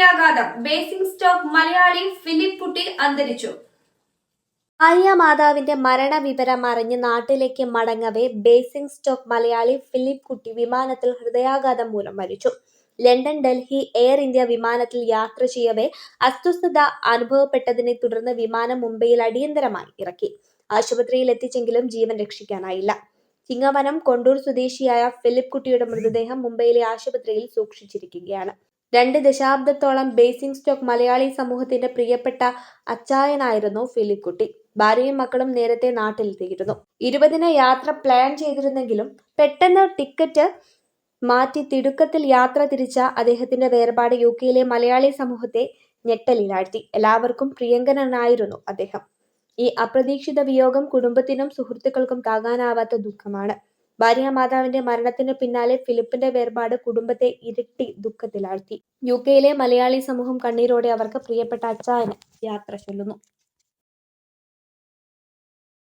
ഹൃദയാഘാതം basin stock Malayali Philip കുട്ടി അന്തരിച്ചു. ആര്യ മാതാവിന്റെ മരണവിവരം അറിഞ്ഞ് നാട്ടിലേക്ക് മടങ്ങവേ Basingstoke Malayali Philip Kutty വിമാനത്തിൽ ഹൃദയാഘാതം മൂലം മരിച്ചു. ലണ്ടൻ ഡൽഹി എയർ ഇന്ത്യ വിമാനത്തിൽ യാത്ര ചെയ്യവേ അസ്വസ്ഥത അനുഭവപ്പെട്ടതിനെ തുടർന്ന് വിമാനം മുംബൈയിൽ അടിയന്തരമായി ഇറക്കി. ആശുപത്രിയിൽ എത്തിച്ചെങ്കിലും ജീവൻ രക്ഷിക്കാനായില്ല. ചിങ്ങവനം കൊണ്ടൂർ സ്വദേശിയായ ഫിലിപ്പ് കുട്ടിയുടെ മൃതദേഹം മുംബൈയിലെ ആശുപത്രിയിൽ സൂക്ഷിച്ചിരിക്കുകയാണ്. രണ്ട് ദശാബ്ദത്തോളം ബേസിംഗ് സ്റ്റോക്ക് മലയാളി സമൂഹത്തിന്റെ പ്രിയപ്പെട്ട അച്ചായനായിരുന്നു ഫിലിക്കുട്ടി. ഭാര്യയും മക്കളും നേരത്തെ നാട്ടിലെത്തിയിരുന്നു. ഇരുപതിന് യാത്ര പ്ലാൻ ചെയ്തിരുന്നെങ്കിലും പെട്ടെന്ന് ടിക്കറ്റ് മാറ്റി തിടുക്കത്തിൽ യാത്ര തിരിച്ച അദ്ദേഹത്തിന്റെ വേർപാട് യു കെയിലെ മലയാളി സമൂഹത്തെ ഞെട്ടലിലാഴ്ത്തി. എല്ലാവർക്കും പ്രിയങ്കരനായിരുന്നു അദ്ദേഹം. ഈ അപ്രതീക്ഷിത വിയോഗം കുടുംബത്തിനും സുഹൃത്തുക്കൾക്കും താങ്ങാനാവാത്ത ദുഃഖമാണ്. ഭാര്യ മാതാവിന്റെ മരണത്തിന് പിന്നാലെ ഫിലിപ്പിന്റെ വേർപാട് കുടുംബത്തെ ഇരട്ടി ദുഃഖത്തിലാഴ്ത്തി. യു കെയിലെ മലയാളി സമൂഹം കണ്ണീരോടെ അവർക്ക് പ്രിയപ്പെട്ട അച്ചായന് യാത്ര ചൊല്ലുന്നു.